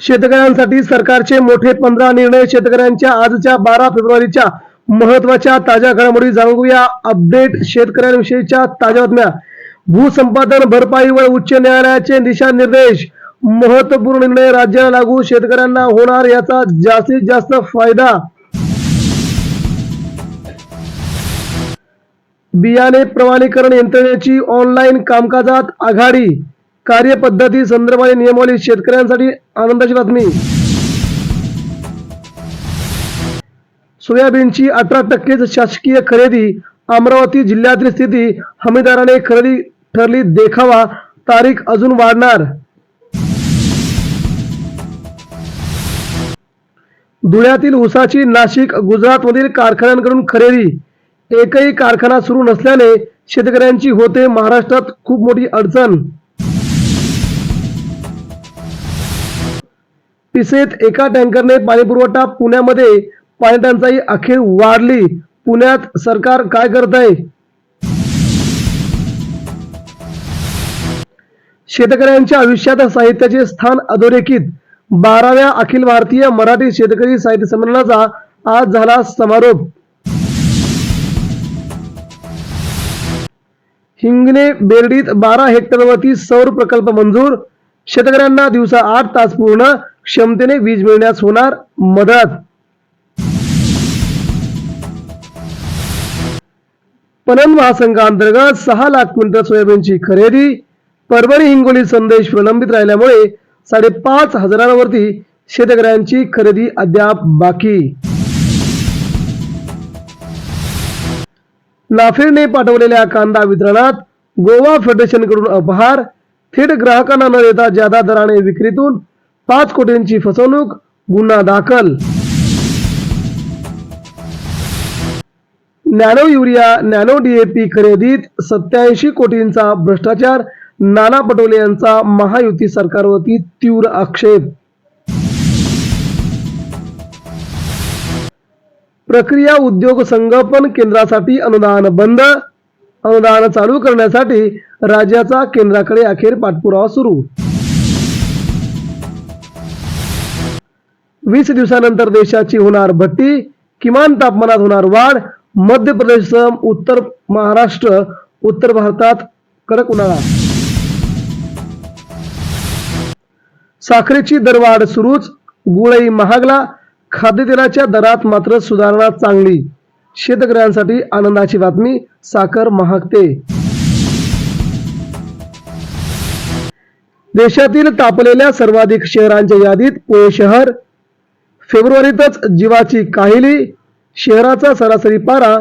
शेतकऱ्यांसाठी सरकारचे मोठे पंधरा निर्णय शेतकऱ्यांच्या आजच्या बारा फेब्रुवारीच्या महत्त्वाच्या ताज्या घडामोडी जाणून अपडेट शेतकऱ्यांविषयीच्या ताज्या बातम्या. भूसंपादन भरपाई व उच्च न्यायालयाचे दिशानिर्देश. महत्त्वपूर्ण निर्णय राज्याला लागू शेतकऱ्यांना होणार याचा जास्तीत जास्त फायदा. बियाणे प्रमाणीकरण यंत्रणेची ऑनलाईन कामकाजात आघाडी. कार्यपद्धती संदर्भाने नियमावली शेतकऱ्यांसाठी आनंदाची बातमी. सोयाबीनची अठरा टक्केच शासकीय खरेदी अमरावती जिल्ह्यातील स्थिती हमीदाराने खरेदी ठरली देखावा तारीख अजून वाढणार. धुळ्यातील ऊसाची नाशिक गुजरातमधील कारखान्यांकडून खरेदी. एकही कारखाना सुरू नसल्याने शेतकऱ्यांची होते महाराष्ट्रात खूप मोठी अडचण. पिसेत एका टँकरने पाणीपुरवठा पुण्यामध्ये. पाणी टंचाई अखेर वाढली. पुण्यात सरकार काय करत आहे शेतकऱ्यांच्या आयुष्यात साहित्याचे स्थान अधोरेखित. बाराव्या अखिल भारतीय मराठी शेतकरी साहित्य संमेलनाचा आज झाला समारोप. हिंगणे बेर्डीत बारा हेक्टरवरती सौर प्रकल्प मंजूर. शेतकऱ्यांना दिवसा आठ तास पूर्ण. क्षमतेने वीज मिळण्यास होणार मदत. पणन महासंघाअंतर्गत सहा लाख क्विंटल सोयाबीनची खरेदी परभणी हिंगोली संदेश प्रलंबित राहिल्यामुळे साडेपाच हजारांवरती शेतकऱ्यांची खरेदी अद्याप बाकी. नाफेडने पाठवलेल्या कांदा वितरणात गोवा फेडरेशनकडून अपहार थेट ग्राहकांना न देता जादा दराने विक्रीतून पाच कोटींची फसवणूक गुन्हा दाखल. नॅनो युरिया नॅनो डीएपी खरेदीत सत्याऐंशी कोटींचा भ्रष्टाचार नाना पटोले यांचा महायुती सरकारवरती तीव्र आक्षेप. प्रक्रिया उद्योग संगोपन केंद्रासाठी अनुदान बंद. अनुदान चालू करण्यासाठी राज्याचा केंद्राकडे अखेर पाठपुरावा सुरू. वीस दिवसानंतर देशाची होणार भट्टी किमान तापमानात होणार वाढ मध्य प्रदेशसह उत्तर महाराष्ट्र उत्तर भारतात कडक उन्हाळा. साखरेची दरवाढ सुरूच गुळही महागला खाद्यतेलाच्या दरात मात्र सुधारणा चांगली. शेतकऱ्यांसाठी आनंदाची बातमी साखर महागते. देशातील तापलेल्या सर्वाधिक शहरांच्या यादीत पुणे शहर फेब्रुवारीतच जीवाची काहिली शहराचा सरासरी पारा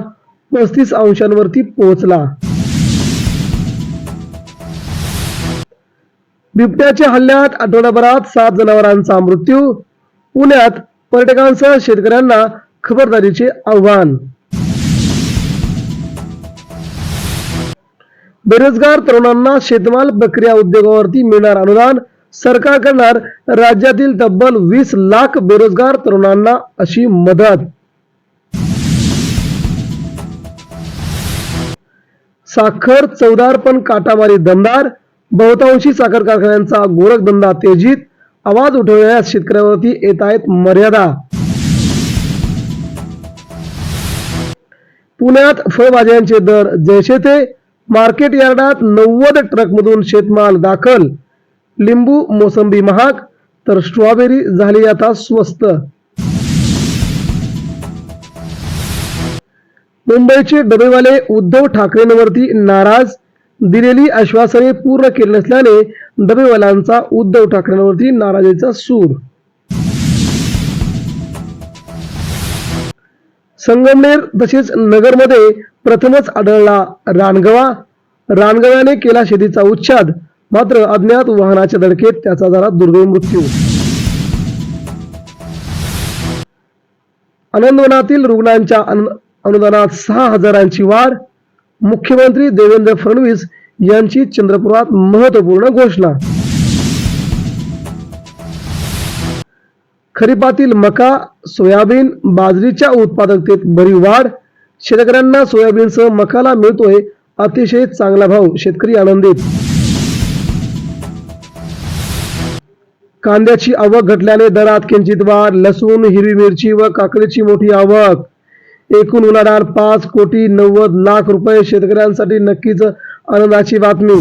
पस्तीस अंशांवरती पोहोचला. बिबट्याच्या हल्ल्यात आठवड्याभरात सात जनावरांचा मृत्यू पुण्यात पर्यटकांसह शेतकऱ्यांना खबरदारीचे आव्हान. बेरोजगार तरुणांना शेतमाल प्रक्रिया उद्योगावरती मिळणार अनुदान सरकार करणार राज्यातील तब्बल वीस लाख बेरोजगार तरुणांना अशी मदत. साखर चौदार पण काटामारी दमदार बहुतांशी साखर कारखान्यांचा गोरखधंदा तेजीत आवाज उठवण्यास शेतकऱ्यांवरती येत आहेत मर्यादा. पुण्यात फळभाज्यांचे दर जैसे ते मार्केट यार्डात नव्वद ट्रकमधून शेतमाल दाखल. लिंबू मोसंबी महाग तर स्ट्रॉबेरी झाली आता स्वस्त. मुंबईचे डबेवाले उद्धव ठाकरेंवरती नाराज दिलेली आश्वासने पूर्ण केली नसल्याने डबेवाल्यांचा उद्धव ठाकरेंवरती नाराजीचा सूर. संगमनेर तसेच नगरमध्ये प्रथमच आढळला रानगवा. रानगव्याने केला शेतीचा उच्छाद मात्र अज्ञात वाहनाच्या धडकेत त्याचा झाला दुर्दैव मृत्यू. आनंदवनातील रुग्णांच्या अनुदानात सहा हजारांची वाढ मुख्यमंत्री देवेंद्र फडणवीस यांची चंद्रपुरात महत्त्वपूर्ण घोषणा. खरीपातील मका सोयाबीन बाजरीच्या उत्पादकतेत भरीव वाढ शेतकऱ्यांना सोयाबीनसह मकाला मिळतोय अतिशय चांगला भाव शेतकरी आनंदित कांद्याची आवक घटल्याने दरात किंचित वाढ लसूण हिरवी मिरची व काकडीची मोठी आवक. एकूण उलाढाल पाच कोटी नव्वद लाख रुपये शेतकऱ्यांसाठी नक्कीच आनंदाची बातमी.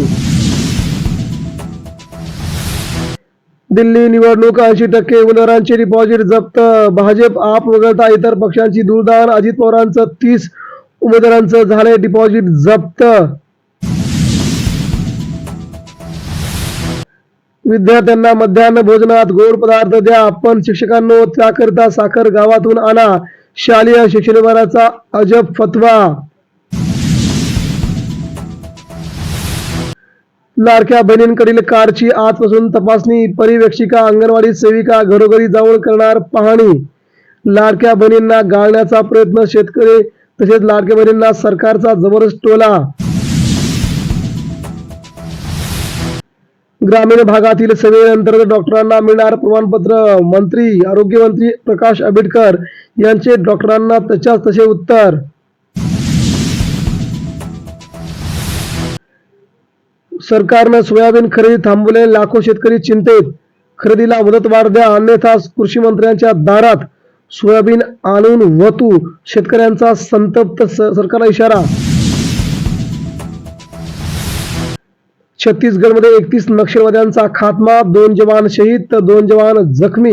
दिल्ली निवडणूक ऐंशी टक्के उमेदवारांचे डिपॉझिट जप्त. भाजप आप वगळता इतर पक्षांची दुर्दान अजित पवारांचं तीस उमेदवारांचं झाले डिपॉझिट जप्त. विद्यार्थ्यांना मध्यान्ह भोजनात गोड पदार्थ द्या. पण शिक्षकांनो त्याकरिता साखर गावातून आणा. शालेय शिक्षण विभागाचा अजब फतवा. लाडक्या बहिणींकडील कारची आजपासून तपासणी. परिवेक्षिका अंगणवाडी सेविका घरोघरी जाऊन करणार पाहणी. लाडक्या बहिणींना गाळण्याचा प्रयत्न शेतकरी तसेच लाडक्या बहिणींना सरकारचा जबरदस्त टोला. ग्रामीण भागातील सेवेअंतर्गत डॉक्टरांना मिळणार प्रमाणपत्र. मंत्री आरोग्यमंत्री प्रकाश आंबेडकर यांचे डॉक्टरांना तशाच तसे उत्तर. सरकारनं सोयाबीन खरेदी थांबवले लाखो शेतकरी चिंतेत. खरेदीला मुदतवाढ द्या अन्यथा कृषी मंत्र्यांच्या दारात सोयाबीन आणून वतू. शेतकऱ्यांचा संतप्त स- सरकारला इशारा. छत्तीसगडमध्ये एकतीस नक्षलवाद्यांचा खात्मा दोन जवान शहीद तर दोन जवान जखमी.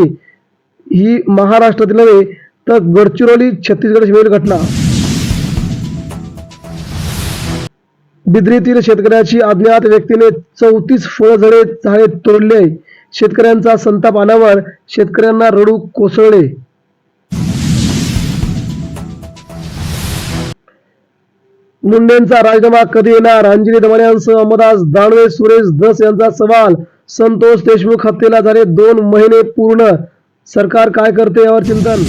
ही महाराष्ट्रातील नव्हे तर गडचिरोली छत्तीसगड शिमेर घटना. बिद्रीतील शेतकऱ्याची अज्ञात व्यक्तीने चौतीस फळझडे झाडे तोडले. शेतकऱ्यांचा संताप आल्यावर शेतकऱ्यांना रडू कोसळले. मुंडेंचा राजीनामा कधी येणार? अंजली दमानियांसह अहमदास दानवे सुरेश धस यांचा सवाल. संतोष देशमुख हत्येला झाले दोन महिने पूर्ण. सरकार काय करते यावर चिंतन?